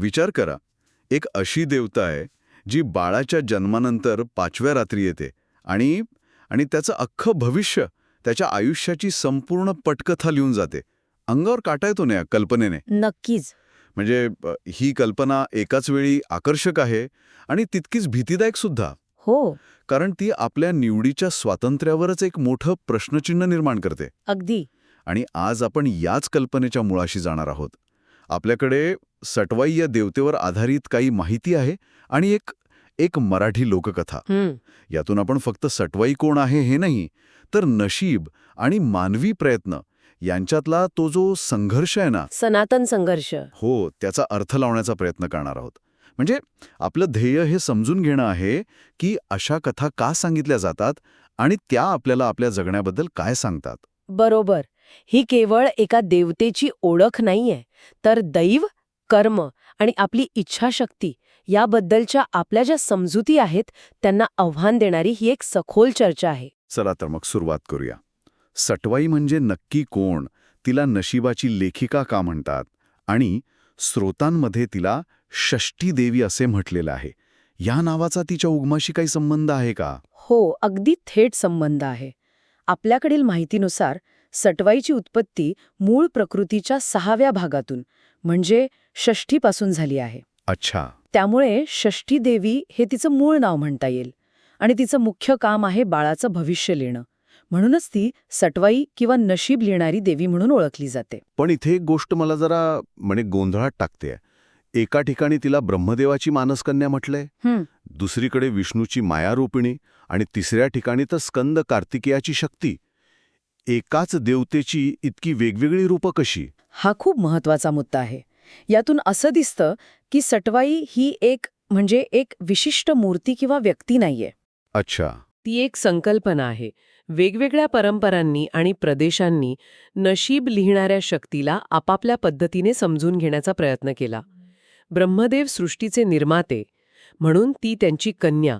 विचार करा. एक अशी देवता आहे जी बाळाच्या जन्मानंतर पाचव्या रात्री येते आणि आणि त्याचं अख्खं भविष्य त्याच्या आयुष्याची संपूर्ण पटकथा लिहून जाते. अंगावर काटा येतो ना कल्पनेने? नक्कीच. म्हणजे ही कल्पना एकाच वेळी आकर्षक आहे आणि तितकीच भीतीदायक सुद्धा. हो. कारण ती आपल्या निवडीच्या स्वातंत्र्यावरच एक मोठं प्रश्नचिन्ह निर्माण करते. अगदी. आणि आज आपण याच कल्पनेच्या मुळाशी जाणार आहोत. आपल्याकडे सटवाई या देवतेवर आधारित काही माहिती आहे आणि एक एक मराठी लोककथा. यातून आपण फक्त सटवाई कोण आहे हे नाही तर नशीब आणि मानवी प्रयत्न यांच्यातला तो जो संघर्ष आहे ना सनातन संघर्ष. हो त्याचा अर्थ लावण्याचा प्रयत्न करणार आहोत. म्हणजे आपलं ध्येय हे समजून घेणं आहे की अशा कथा का सांगितल्या जातात आणि त्या आपल्याला आपल्या जगण्याबद्दल काय सांगतात. बरोबर. ही केवळ एका देवतेची ओळख नाहीये तर दैव कर्म आणि आपली इच्छाशक्ती याबद्दलच्या आपल्या ज्या समजुती आहेत त्यांना आव्हान देणारी ही एक सखोल चर्चा आहे. चला तर मग सुरुवात करूया. सटवाई म्हणजे नक्की कोण तिला नशिबाची लेखिका का म्हणतात? आणि स्रोतांमध्ये तिला षष्ठी देवी असे म्हटलेलं आहे. या नावाचा तिच्या उगमाशी काही संबंध आहे का? हो अगदी थेट संबंध आहे. आपल्याकडील माहितीनुसार सटवाईची उत्पत्ती मूळ प्रकृतीच्या सहाव्या भागातून म्हणजे षष्ठीपासून झाली आहे. अच्छा. त्यामुळे षष्ठी देवी हे तिचं मूळ नाव म्हणता येईल आणि तिचं मुख्य काम आहे बाळाचं भविष्य लिहिणं. म्हणूनच ती सटवाई किंवा नशीब लिहिणारी देवी म्हणून ओळखली जाते. पण इथे एक गोष्ट मला जरा म्हणे गोंधळात टाकते. एका ठिकाणी तिला ब्रह्मदेवाची मानसकन्या म्हटलंय दुसरीकडे विष्णूची मायारूपिणी आणि तिसऱ्या ठिकाणी तर स्कंद कार्तिकेयाची शक्ती. एकाच देवतेची इतकी वेगवेगळी रूपं कशी? हा खूप महत्त्वाचा मुद्दा आहे. यातून असं दिसतं की सटवाई ही एक म्हणजे एक विशिष्ट मूर्ती किंवा व्यक्ती नाहीये. अच्छा. ती एक संकल्पना आहे. वेगवेगळ्या परंपरांनी आणि प्रदेशांनी नशीब लिहिणाऱ्या शक्तीला आपापल्या पद्धतीने समजून घेण्याचा प्रयत्न केला. ब्रह्मदेव सृष्टीचे निर्माते म्हणून ती त्यांची कन्या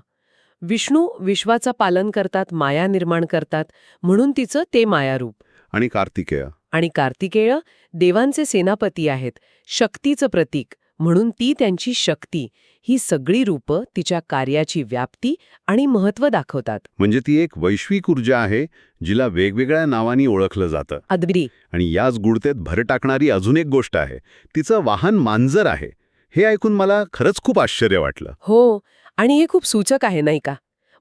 विष्णू विश्वाचा पालन करतात माया निर्माण करतात म्हणून तिचं ते मायारूप. आणि कार्तिकेय. आणि कार्तिकेय देवांचे सेनापती आहेत शक्तीचं प्रतीक म्हणून ती त्यांची शक्ती. ही सगळी रूपं तिच्या कार्याची व्याप्ती आणि महत्त्व दाखवतात. म्हणजे ती एक वैश्विक ऊर्जा आहे जिला वेगवेगळ्या नावांनी ओळखलं जातं. अद्री. आणि याच गुडतेत भर टाकणारी अजून एक गोष्ट आहे तिचं वाहन मांजर आहे. हे ऐकून मला खरंच खूप आश्चर्य वाटलं. हो आणि हे खूप सूचक आहे नाही का?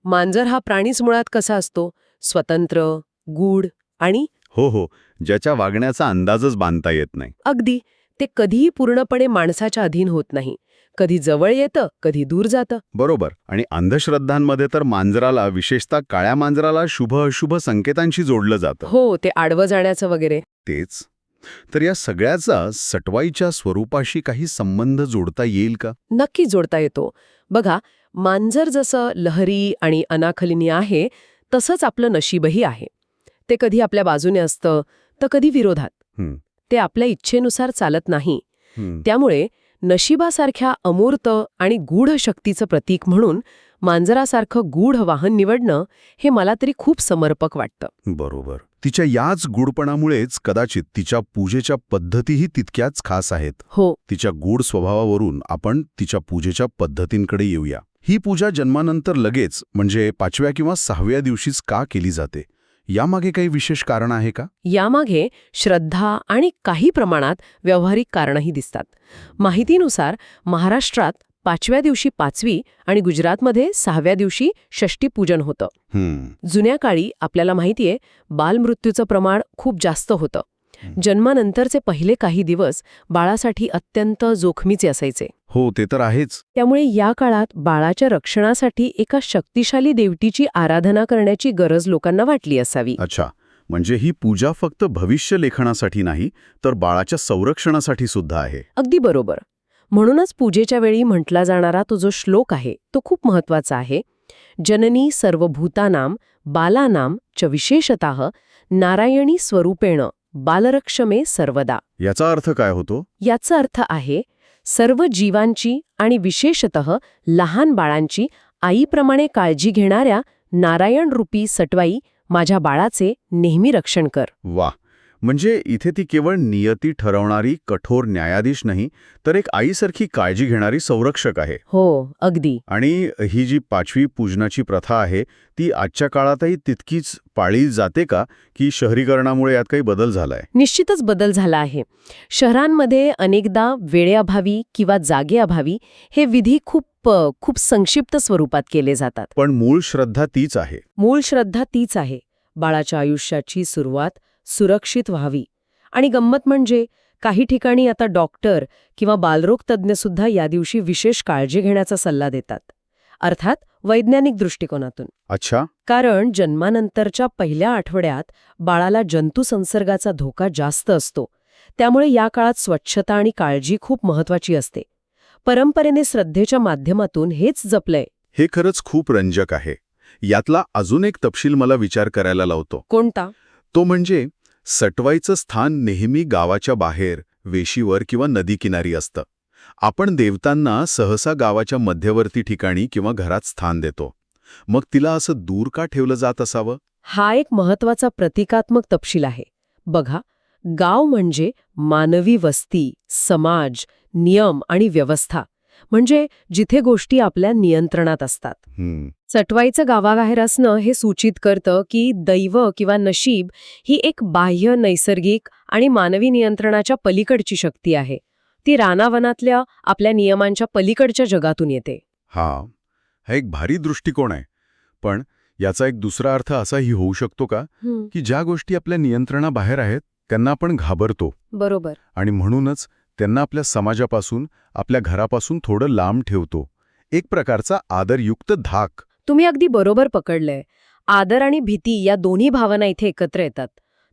मांजर हा प्राणीच मुळात कसा असतो? स्वतंत्र गूढ आणि हो हो. ज्याच्या वागण्याचा अंदाजच बांधता येत नाही. अगदी. ते कधीही पूर्णपणे माणसाच्या अधीन होत नाही. कधी जवळ येतं कधी दूर जातं. बरोबर. आणि अंधश्रद्धांमध्ये तर मांजराला विशेषतः काळ्या मांजराला शुभ अशुभ संकेतांशी जोडलं जातं. हो ते आडवं जाण्याचं वगैरे. तेच. तर या सगळ्याचा सटवाईच्या स्वरूपाशी काही संबंध जोडता येईल का? नक्की जोडता येतो. बघा मांजर जसं लहरी आणि अनाखलिनी आहे तसंच आपलं नशीबही आहे. ते कधी आपल्या बाजूने असतं तर कधी विरोधात. ते आपल्या इच्छेनुसार चालत नाही. त्यामुळे नशिबासारख्या अमूर्त आणि गूढ शक्तीचं प्रतीक म्हणून मांजरासारखं गूढ वाहन निवडणं हे मला तरी खूप समर्पक वाटतं. बरोबर. तिच्या याच गुडपणामुळेच कदाचित तिच्या पूजेच्या पद्धतीही तितक्याच खास आहेत. हो. तिच्या गूढ स्वभावावरून आपण तिच्या पूजेच्या पद्धतींकडे येऊया. ही पूजा जन्मानंतर लगेच म्हणजे पाचव्या किंवा सहाव्या दिवशीच का केली जाते? यामागे काही विशेष कारण आहे का? यामागे श्रद्धा आणि काही प्रमाणात व्यावहारिक कारणंही दिसतात. माहितीनुसार महाराष्ट्रात पाचव्या दिवशी पाचवी आणि गुजरातमध्ये सहाव्या दिवशी षष्टीपूजन होतं. हम्म. जुन्या काळी आपल्याला माहितीये बालमृत्यूचं प्रमाण खूप जास्त होतं. जन्मानंतरचे पहिले काही दिवस बाळासाठी अत्यंत जोखमीचे असायचे. हो ते तर आहेच. त्यामुळे या काळात बाळाच्या रक्षणासाठी एका शक्तिशाली देवटीची आराधना करण्याची गरज लोकांना वाटली असावी. अच्छा म्हणजे ही पूजा फक्त भविष्य लेखनासाठी नाही तर बाळाच्या संरक्षणासाठी सुद्धा आहे. अगदी बरोबर. म्हणूनच पूजेच्या वेळी म्हटला जाणारा तो जो श्लोक आहे तो खूप महत्त्वाचा आहे. जननी सर्वभूतानां बालानां च विशेषतः नारायणी स्वरूपेण बालरक्षमे सर्वदा. याचा अर्थ काय होतो? याचा अर्थ आहे सर्व जीवांची आणि विशेषत लहान बाळांची आईप्रमाणे काळजी घेणाऱ्या नारायण रूपी सटवाई माझ्या बाळाचे नेहमी रक्षण कर. वा म्हणजे इथे ती केवळ नियती ठरवणारी कठोर न्यायाधीश नाही तर एक आईसारखी काळजी घेणारी संरक्षक आहे. हो अगदी. आणि ही जी पाचवी पूजनाची प्रथा आहे ती आजच्या काळातही तितकीच पाळली जाते का की शहरीकरणामुळे यात काही बदल झालाय? निश्चितच बदल झाला आहे. शहरांमध्ये अनेकदा वेळेअभावी किंवा जागेअभावी हे विधी खूप खूप संक्षिप्त स्वरूपात केले जातात. पण मूळ श्रद्धा तीच आहे. मूळ श्रद्धा तीच आहे. बाळाच्या आयुष्याची सुरुवात सुरक्षित व्हावी. आणि गंमत म्हणजे काही ठिकाणी आता डॉक्टर किंवा बालरोग तज्ज्ञ सुद्धा या दिवशी विशेष काळजी घेण्याचा सल्ला देतात. अर्थात वैज्ञानिक दृष्टिकोनातून. अच्छा. कारण जन्मानंतरच्या पहिल्या आठवड्यात बाळाला जंतू संसर्गाचा धोका जास्त असतो. त्यामुळे या काळात स्वच्छता आणि काळजी खूप महत्वाची असते. परंपरेने श्रद्धेच्या माध्यमातून हेच जपलंय. हे खरंच खूप रंजक आहे. यातला अजून एक तपशील मला विचार करायला लावतो. कोणता? तो म्हणजे सटवाईचं स्थान नेहमी गावाच्या बाहेर वेशीवर किंवा नदीकिनारी असतं. आपण देवतांना सहसा गावाच्या मध्यवर्ती ठिकाणी किंवा घरात स्थान देतो. मग तिला असं दूर का ठेवलं जात असावं? हा एक महत्त्वाचा प्रतिकात्मक तपशील आहे. बघा गाव म्हणजे मानवी वस्ती समाज नियम आणि व्यवस्था. म्हणजे जिथे गोष्टी आपल्या नियंत्रणात असतात. सटवाईचं गावाबाहेर असणं हे सूचित करतं की दैव किंवा नशीब ही एक बाह्य नैसर्गिक आणि मानवी नियंत्रणाच्या पलीकडची शक्ती आहे. ती रानावनातल्या आपल्या नियमांच्या पलीकडच्या जगातून येते. हा हा एक भारी दृष्टिकोन आहे. पण याचा एक दुसरा अर्थ असाही होऊ शकतो का? की ज्या गोष्टी आपल्या नियंत्रणाबाहेर आहेत त्यांना आपण घाबरतो. बरोबर. आणि म्हणूनच त्यांना आपल्या समाजापासून आपल्या घरापासून थोडं लांब ठेवतो. एक प्रकारचा आदरयुक्त धाक. तुम्ही अगदी बरोबर पकडलंय. आदर आणि भीती या दोन्ही भावना इथे एकत्र येतात.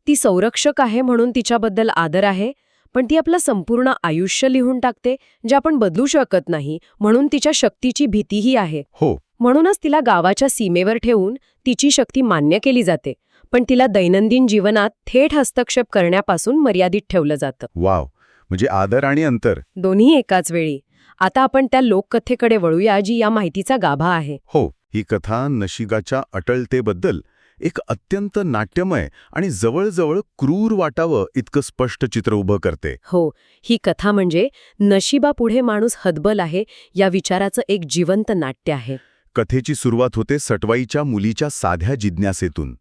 ती संरक्षक आहे म्हणून तिच्याबद्दल आदर आहे पण ती आपलं संपूर्ण आयुष्य लिहून टाकते जे आपण बदलू शकत नाही म्हणून तिच्या शक्तीची भीतीही आहे. हो. म्हणूनच तिला गावाच्या सीमेवर ठेवून तिची शक्ती मान्य केली जाते पण तिला दैनंदिन जीवनात थेट हस्तक्षेप करण्यापासून मर्यादित ठेवलं जातं. वाव. म्हणजे आदर आणि अंतर. दोन्ही एकाच वेळी. आता आपण त्या लोककथेकडे वळूया जी या माहितीचा गाभा आहे. हो. ही कथा नशिगाच्या अटलतेबद्दल एक अत्यंत नाट्यमय आणि जवळजवळ क्रूर वाटावं इतकं स्पष्ट चित्र उभं करते. हो ही कथा म्हणजे नशिबापुढे माणूस हतबल आहे या विचाराचं एक जिवंत नाट्य आहे. कथेची सुरुवात होते सटवाईच्या मुलीच्या साध्या जिज्ञासेतून.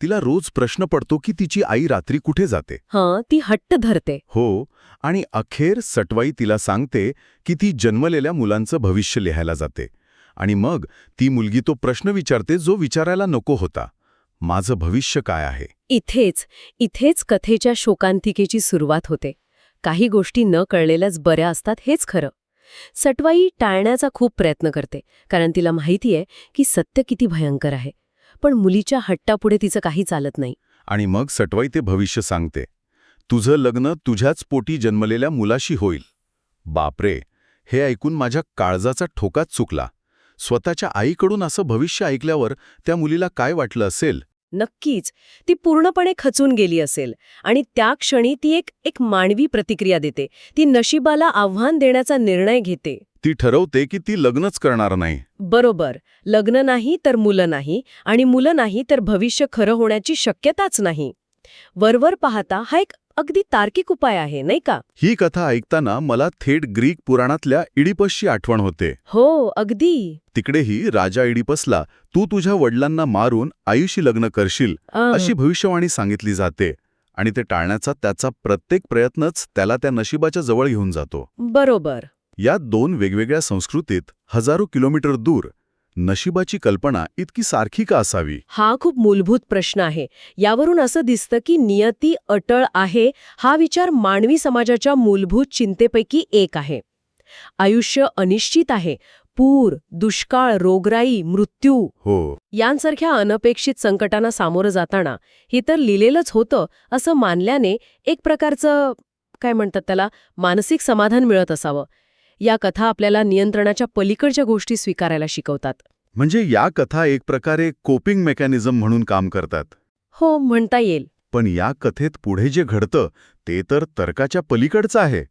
तिला रोज प्रश्न पडतो की तिची आई रात्री कुठे जाते? हं ती हट्ट धरते. हो आणि अखेर सटवाई तिला सांगते की ती जन्मलेल्या मुलांचं भविष्य लिहायला जाते. आणि मग ती मुलगी तो प्रश्न विचारते जो विचारायला नको होता. माझं भविष्य काय आहे? इथेच इथेच कथेच्या शोकांतिकेची सुरुवात होते. काही गोष्टी न कळलेल्याच बऱ्या असतात हेच खरं. सटवाई टाळण्याचा खूप प्रयत्न करते कारण तिला माहितीये की सत्य किती भयंकर आहे. पण मुलीच्या हट्टापुढे तिचं काही चालत नाही. आणि मग सटवाई ते भविष्य सांगते. तुझं लग्न तुझ्याच पोटी जन्मलेल्या मुलाशी होईल. बापरे हे ऐकून माझ्या काळजाचा ठोकाच चुकला. स्वतःच्या आईकडून असं भविष्य ऐकल्यावर त्या मुलीला काय वाटलं असेल? नक्कीच. ती पूर्णपणे खचून गेली असेल आणि त्या क्षणी ती एक एक मानवी प्रतिक्रिया देते. ती नशिबाला आव्हान देण्याचा निर्णय घेते. ती ठरवते की ती लग्नच करणार नाही. बरोबर. लग्न नाही तर मुलं नाही आणि मुलं नाही तर भविष्य खरं होण्याची शक्यताच नाही. वरवर पाहता हा एक अगदी तार्किक उपाय आहे नाही का? ही कथा ऐकताना मला थेट ग्रीक पुराणातल्या इडिपसची आठवण होते. हो अगदी. तिकडेही राजा इडिपसला तू तुझ्या वडिलांना मारून आयुषी लग्न करशील अशी भविष्यवाणी सांगितली जाते आणि ते टाळण्याचा त्याचा प्रत्येक प्रयत्नच त्याला त्या नशिबाच्या जवळ घेऊन जातो. बरोबर. या दोन वेगवेगळ्या संस्कृतीत हजारो किलोमीटर दूर नशिबाची कल्पना इतकी सारखी का असावी? हा खूप मूलभूत प्रश्न आहे. यावरून असं दिसतं की नियती अटळ आहे हा विचार मानवी समाजाच्या मूलभूत चिंतेपैकी एक आहे. आयुष्य अनिश्चित आहे. पूर दुष्काळ रोगराई मृत्यू हो. यांसारख्या अनपेक्षित संकटांना सामोरं जाताना हे तर लिहिलेलंच होतं असं मानल्याने एक प्रकारचं काय म्हणतात त्याला मानसिक समाधान मिळत असावं. या कथा आपल्याला नियंत्रणाच्या पलीकडच्या गोष्टी स्वीकारायला शिकवतात. म्हणजे या कथा एक प्रकारे कोपिंग मेकॅनिझम म्हणून काम करतात. हो म्हणता येईल. पण या कथेत पुढे जे घडतं ते तर तर्काच्या पलीकडचं आहे.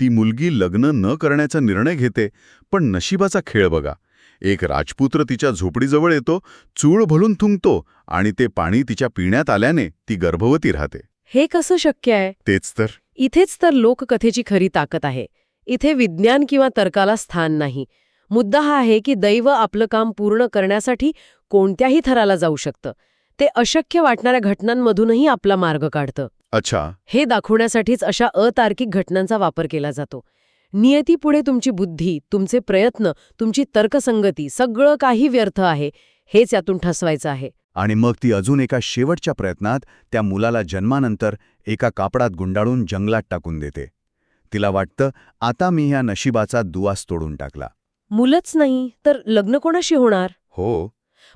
ती मुलगी लग्न न करण्याचा निर्णय घेते पण नशिबाचा खेळ बघा. एक राजपुत्र तिच्या झोपडीजवळ येतो चूळ भरून थुंकतो आणि ते पाणी तिच्या पिण्यात आल्याने ती गर्भवती राहते. हे कसं शक्य आहे? तेच तर. इथेच तर लोककथेची खरी ताकद आहे. इथे विज्ञान किंवा तर्काला स्थान नाही. मुद्दा हा आहे की दैव आपलं काम पूर्ण करण्यासाठी कोणत्याही थराला जाऊ शकतं. ते अशक्य वाटणाऱ्या घटनांमधूनही आपला मार्ग काढतं. अच्छा. हे दाखवण्यासाठीच अशा अतार्किक घटनांचा वापर केला जातो. नियतीपुढे तुमची बुद्धी तुमचे प्रयत्न तुमची तर्कसंगती सगळं काही व्यर्थ आहे हेच यातून ठसवायचं आहे. आणि मग ती अजून एका शेवटच्या प्रयत्नात त्या मुलाला जन्मानंतर एका कापडात गुंडाळून जंगलात टाकून देते. तिला वाटतं आता मी ह्या नशिबाचा दुवास तोडून टाकला. मुलंच नाही तर लग्न कोणाशी होणार? हो.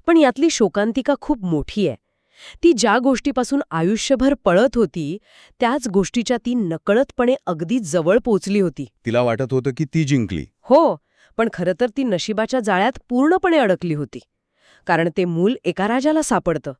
पण यातली शोकांतिका खूप मोठी आहे. ती ज्या गोष्टीपासून आयुष्यभर पळत होती त्याच गोष्टीच्या ती नकळतपणे अगदी जवळ पोचली होती. तिला वाटत होतं की ती जिंकली. हो पण खरं तर ती नशिबाच्या जाळ्यात पूर्णपणे अडकली होती. कारण ते मूल एका राजाला सापडतं.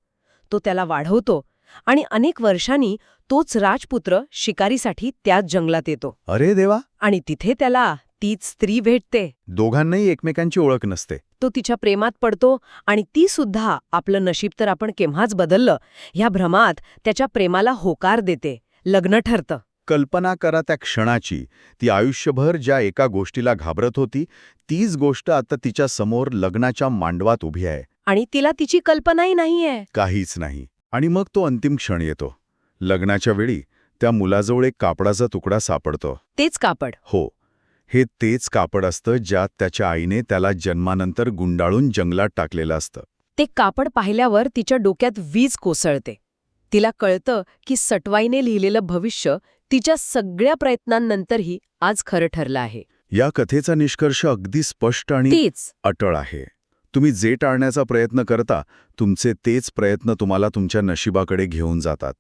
तो त्याला वाढवतो आणि अनेक वर्षांनी तोच राजपुत्र शिकारीसाठी त्याच जंगलात येतो. अरे देवा! आणि तिथे त्याला तीच स्त्री भेटते. दोघांनाही एकमेकांची ओळख नसते. तो तिच्या प्रेमात पडतो आणि ती सुद्धा आपलं नशीब तर आपण केव्हाच बदललं ह्या भ्रमात त्याच्या प्रेमाला होकार देते लग्न ठरतं. कल्पना करा त्या क्षणाची ती आयुष्यभर ज्या एका गोष्टीला घाबरत होती तीच गोष्ट आता तिच्या समोर लग्नाच्या मांडवात उभी आहे. आणि तिला तिची कल्पनाही नाहीये. काहीच नाही. आणि मग तो अंतिम क्षण येतो. लग्नाच्या वेळी त्या मुलाजवळ एक कापडाचा तुकडा सापडतो. तेच कापड. हो. हे तेच कापड असतं ज्यात त्याच्या आईने त्याला जन्मानंतर गुंडाळून जंगलात टाकलेलं असतं. ते कापड पाहिल्यावर तिच्या डोक्यात वीज कोसळते. तिला कळतं की सटवाईने लिहिलेलं भविष्य तिच्या सगळ्या प्रयत्नांनंतरही आज खरं ठरलं आहे. या कथेचा निष्कर्ष अगदी स्पष्ट आणि तीच. अटळ आहे. तुम्ही जे टाळण्याचा प्रयत्न करता तुमचे तेच प्रयत्न तुम्हाला तुमच्या नशिबाकडे घेऊन जातात.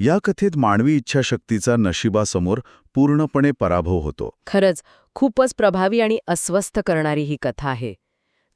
या कथेत मानवी इच्छाशक्तीचा नशिबासमोर पूर्णपणे पराभव होतो. खरंच खूपच प्रभावी आणि अस्वस्थ करणारी ही कथा आहे.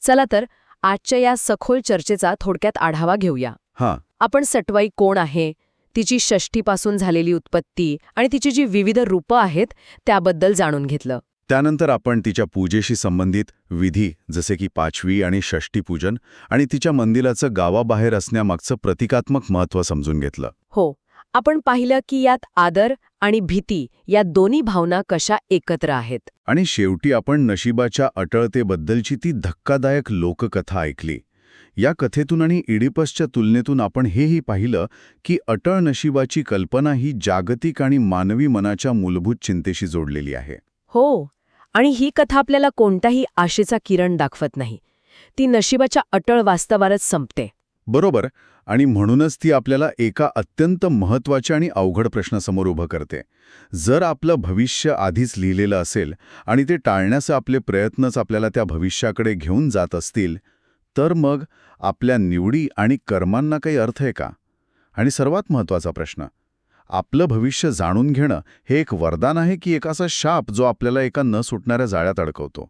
चला तर आजच्या या सखोल चर्चेचा थोडक्यात आढावा घेऊया. हां. आपण सटवाई कोण आहे तिची षष्टीपासून झालेली उत्पत्ती आणि तिची जी विविध रूपं आहेत त्याबद्दल जाणून घेतलं. त्यानंतर आपण तिच्या पूजेशी संबंधित विधी जसे की पाचवी आणि षष्टीपूजन आणि तिच्या मंदिराचं गावाबाहेर असण्यामागचं प्रतिकात्मक महत्त्व समजून घेतलं. हो आपण पाहिलं की यात आदर आणि भीती या दोन्ही भावना कशा एकत्र आहेत. आणि शेवटी आपण नशिबाच्या अटळतेबद्दलची ती धक्कादायक लोककथा ऐकली. या कथेतून आणि इडिपसच्या तुलनेतून आपण हेही पाहिलं की अटळ नशिबाची कल्पना ही जागतिक आणि मानवी मनाच्या मूलभूत चिंतेशी जोडलेली आहे. हो आणि ही कथा आपल्याला कोणताही आशेचा किरण दाखवत नाही. ती नशिबाच्या अटळ वास्तवारच संपते. बरोबर. आणि म्हणूनच ती आपल्याला एका अत्यंत महत्त्वाच्या आणि अवघड प्रश्नासमोर उभं करते. जर आपलं भविष्य आधीच लिहिलेलं असेल आणि ते टाळण्याचे आपले प्रयत्नच आपल्याला त्या भविष्याकडे घेऊन जात असतील तर मग आपल्या निवडी आणि कर्मांना काही अर्थ आहे का? आणि सर्वात महत्त्वाचा प्रश्न आपलं भविष्य जाणून घेणं हे एक वरदान आहे की एक असा शाप जो आपल्याला एका न सुटणाऱ्या जाळ्यात अडकवतो.